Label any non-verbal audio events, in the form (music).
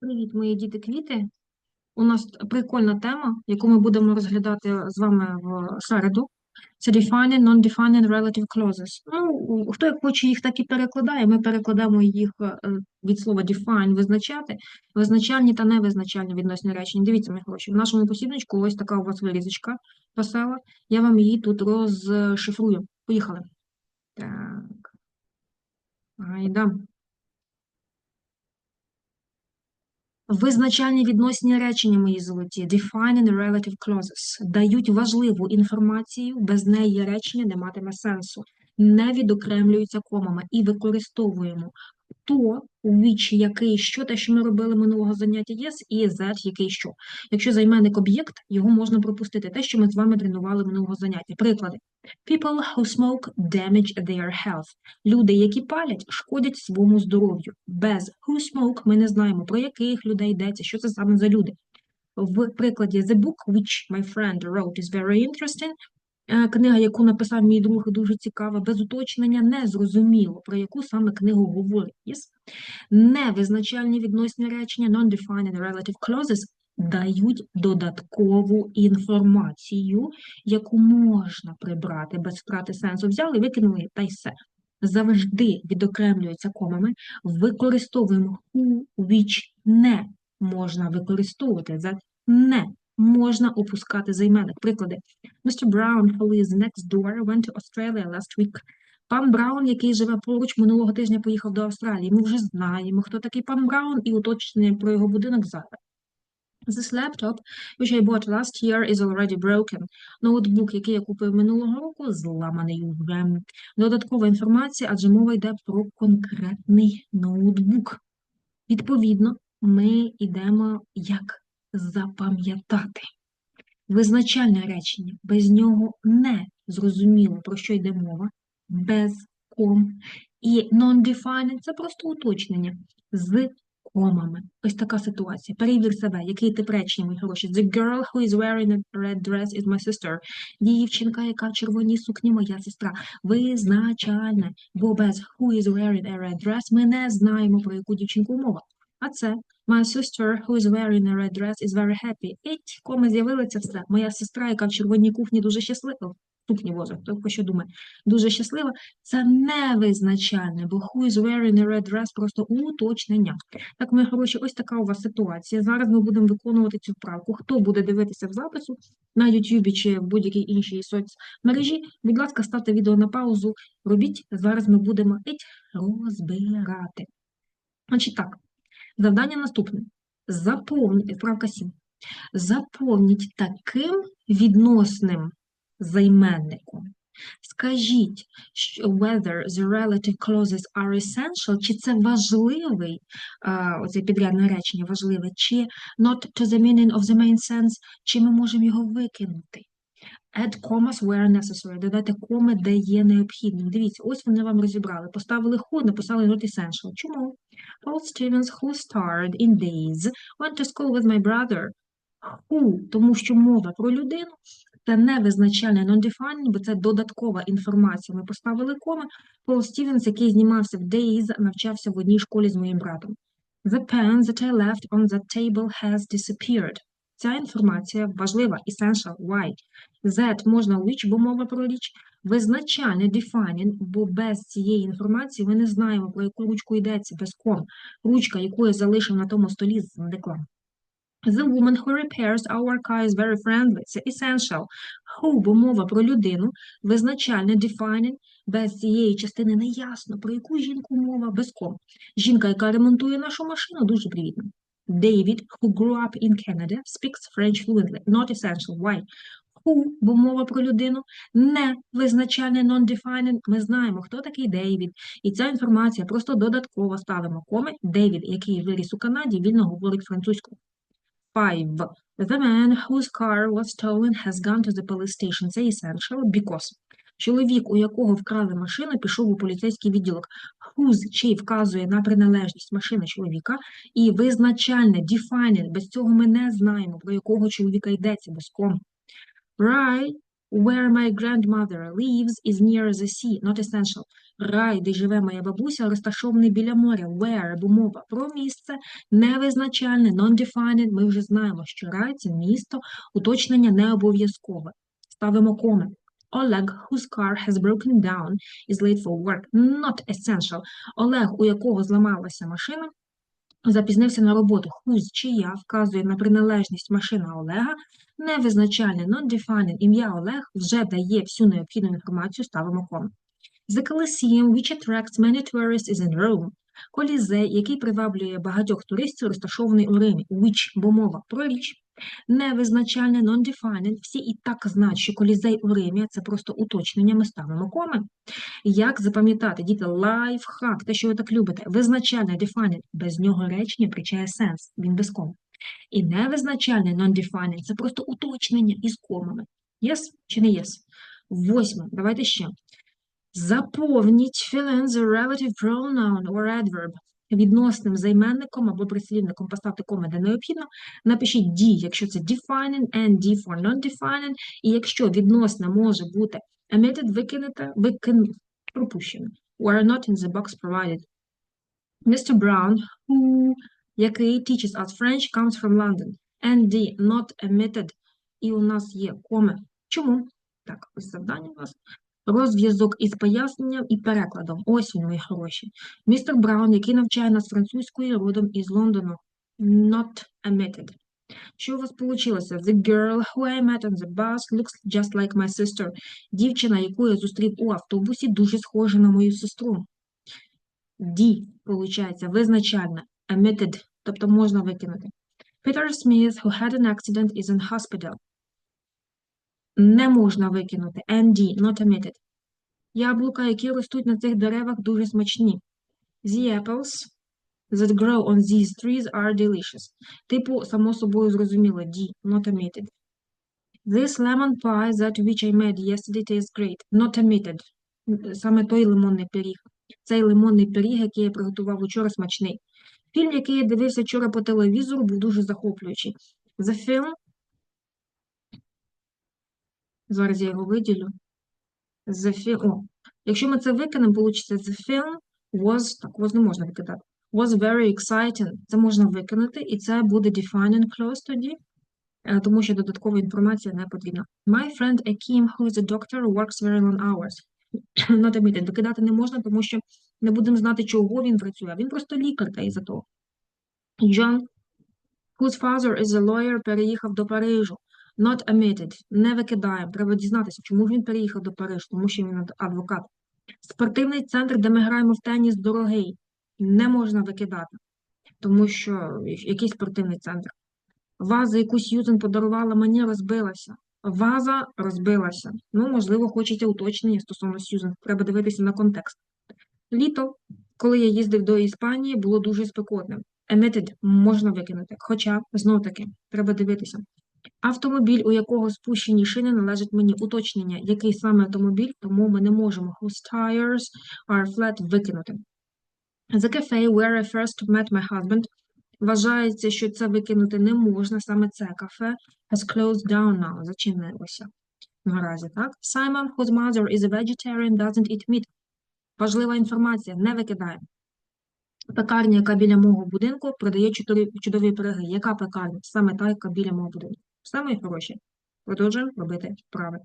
Привіт, мої діти-квіти. У нас прикольна тема, яку ми будемо розглядати з вами в середу. Це defining, non-defining relative clauses. Ну, хто як хоче їх так і перекладає, ми перекладемо їх е, від слова define, визначати, визначальні та невизначальні відносні речення. Дивіться, мої хороші, в нашому посібничку ось така у вас вирізочка весела. Я вам її тут розшифрую. Поїхали. Так. Айда. Визначальні відносні речення, мої золоті, defining relative clauses, дають важливу інформацію, без неї речення не матиме сенсу, не відокремлюються комами і використовуємо хто, which, який, що, те, що ми робили минулого заняття yes, і that, який що. Якщо займенник об'єкт, його можна пропустити, те, що ми з вами тренували минулого заняття. Приклади. People who smoke damage their health. Люди, які палять, шкодять своєму здоров'ю. Без who smoke ми не знаємо, про яких людей йдеться, що це саме за люди. В прикладі The book which my friend wrote is very interesting. Е, Книга, яку написав мій друг, дуже цікава, без уточнення не зрозуміло, про яку саме книгу говорить. Yes? Невизначальні відносні речення, non-defined relative clauses, дають додаткову інформацію, яку можна прибрати без втрати сенсу. Взяли, викинули та й все. Завжди відокремлюються комами, використовуємо who, which не можна використовувати, that не можна опускати займенник. Приклади. Mr. Brown, who lives next door, went to Australia last week. Пан Браун, який живе поруч, минулого тижня поїхав до Австралії. Ми вже знаємо, хто такий пан Браун, і уточнення про його будинок зараз. This laptop, which I bought last year, is already broken. Ноутбук, який я купив минулого року, зламаний вже. Додаткова інформація, адже мова йде про конкретний ноутбук. Відповідно, ми йдемо як запам'ятати. Визначальне речення, без нього не зрозуміло, про що йде мова, без ком. І non-defined – це просто уточнення з комами. Ось така ситуація. Перевір себе, який тип речення, мої хороші. The girl who is wearing a red dress is my sister. Дівчинка, яка в червоній сукні, моя сестра. Визначальне, бо без who is wearing a red dress ми не знаємо, про яку дівчинку мова. А це My sister, who is wearing a red dress, is very happy. Еть, коми з'явилося все. Моя сестра, яка в червоній кухні дуже щаслива, кухні возить, хто що думає, дуже щаслива. Це невизначальне, бо who is wearing a red dress просто уточнення. Так, мої хороші, ось така у вас ситуація. Зараз ми будемо виконувати цю вправку. Хто буде дивитися в запису на YouTube чи в будь-якій іншій соцмережі, будь ласка, ставте відео на паузу, робіть. Зараз ми будемо еть розбирати. Значить так. Завдання наступне. Заповніть, вправка 7. Заповніть таким відносним займенником. Скажіть, whether the relative clauses are essential, чи це важливий, оце підрядне речення важливе, чи not to the meaning of the main sense, чи ми можемо його викинути. Add commas where necessary. Додайте коми, де є необхідним. Дивіться, ось вони вам розібрали. Поставили who, написали not essential. Чому? Paul Stevens, who starred in Days, went to school with my brother. Who, тому що мова про людину, це не визначальне non-defined, бо це додаткова інформація. Ми поставили коми. Пол Стівенс, який знімався в Days, навчався в одній школі з моїм братом. The pen that I left on the table has disappeared. Ця інформація важлива, essential, why. That можна which, бо мова про річ. Визначальне defining, бо без цієї інформації ми не знаємо, про яку ручку йдеться, без ком. Ручка, яку я залишив на тому столі, зникла. The woman who repairs our car is very friendly. Це essential. Who, бо мова про людину, визначальне defining, без цієї частини не ясно, про яку жінку мова, без ком. Жінка, яка ремонтує нашу машину, дуже привітна. David, who grew up in Canada, speaks French fluently. Not essential. Why? Who, бо мова про людину, не визначальне non-defining. Ми знаємо, хто такий Дейвід. І ця інформація просто додатково ставимо коми. Дейвід, який виріс у Канаді, вільно говорить французькою. Five. The man whose car was stolen has gone to the police station. Це essential because чоловік, у якого вкрали машину, пішов у поліцейський відділок. Whose, чий вказує на приналежність машини чоловіка, і визначальне, defining, без цього ми не знаємо, про якого чоловіка йдеться, без ком. Right, Where my grandmother lives is near the sea, not essential. Рай, де живе моя бабуся, розташований біля моря. Where або мова про місце невизначальне, non-defined. Ми вже знаємо, що рай це місто, уточнення не обов'язкове. Ставимо коми. Oleg, whose car has broken down, is late for work. Not essential. Олег, у якого зламалася машина, запізнився на роботу. Whose, чия, вказує на приналежність машина Олега, невизначальне, non-defined. Ім'я Олег вже дає всю необхідну інформацію, ставимо кому. The Colosseum, which attracts many tourists, is in Rome. Колізей, який приваблює багатьох туристів, розташований у Римі. Which, бо мова про річ. Невизначальне, non-defined. Всі і так знають, що колізей у Римі – це просто уточнення, ми ставимо коми. Як запам'ятати? Діти, лайфхак, те, що ви так любите. Визначальне, defined, без нього речення причає сенс, він без ком. І невизначальне, non-defined, це просто уточнення із комами. Yes чи не yes? Восьме, давайте ще. Заповніть fill in the relative pronoun or adverb відносним займенником або прислівником поставте коми, де необхідно. Напишіть D, якщо це defining, and D for non-defining. І якщо відносне може бути omitted, викинуте, викин... пропущено. Were not in the box provided. Mr. Brown, who, який teaches us French, comes from London. And D, not omitted. І у нас є коми. Чому? Так, ось завдання у нас. Розв'язок із поясненням і перекладом. Ось він, мої хороші. Містер Браун, який навчає нас французькою родом із Лондону. Not omitted. Що у вас вийшло? The girl who I met on the bus looks just like my sister. Дівчина, яку я зустрів у автобусі, дуже схожа на мою сестру. D, виходить, визначальне. Omitted, тобто можна викинути. Peter Smith, who had an accident, is in hospital. Не можна викинути. ND, not omitted. Яблука, які ростуть на цих деревах, дуже смачні. The apples that grow on these trees are delicious. Типу, само собою зрозуміло, D, not omitted. This lemon pie that which I made yesterday tastes great. Not omitted. Саме той лимонний пиріг. Цей лимонний пиріг, який я приготував учора, смачний. Фільм, який я дивився вчора по телевізору, був дуже захоплюючий. The film Зараз я його виділю. The film. О, якщо ми це викинемо, вийде the film was, так, was не можна викидати. Was very exciting. Це можна викинути, і це буде defining clause тоді, е, тому що додаткова інформація не потрібна. My friend Akim, who is a doctor, works very long hours. (clears throat) Not admitted. Викидати не можна, тому що не будемо знати, чого він працює. Він просто лікар, та із за того. John, whose father is a lawyer, переїхав до Парижу. Not omitted. Не викидаємо. Треба дізнатися, чому ж він переїхав до Парижу, тому що він адвокат. Спортивний центр, де ми граємо в теніс, дорогий. Не можна викидати, тому що який спортивний центр. Ваза, яку Сьюзен подарувала мені, розбилася. Ваза розбилася. Ну, можливо, хочеться уточнення стосовно Сьюзен. Треба дивитися на контекст. Літо, коли я їздив до Іспанії, було дуже спекотним. Emitted можна викинути. Хоча, знов таки, треба дивитися. Автомобіль, у якого спущені шини, належить мені уточнення, який саме автомобіль, тому ми не можемо whose tires are flat викинути. The cafe where I first met my husband вважається, що це викинути не можна, саме це кафе has closed down now, зачинилося наразі, так? Simon, whose mother is a vegetarian, doesn't eat meat. Важлива інформація, не викидаємо. Пекарня, яка біля мого будинку, продає чудові, чудові пироги. Яка пекарня? Саме та, яка біля мого будинку. Саме хороші. Продовжуємо робити вправи.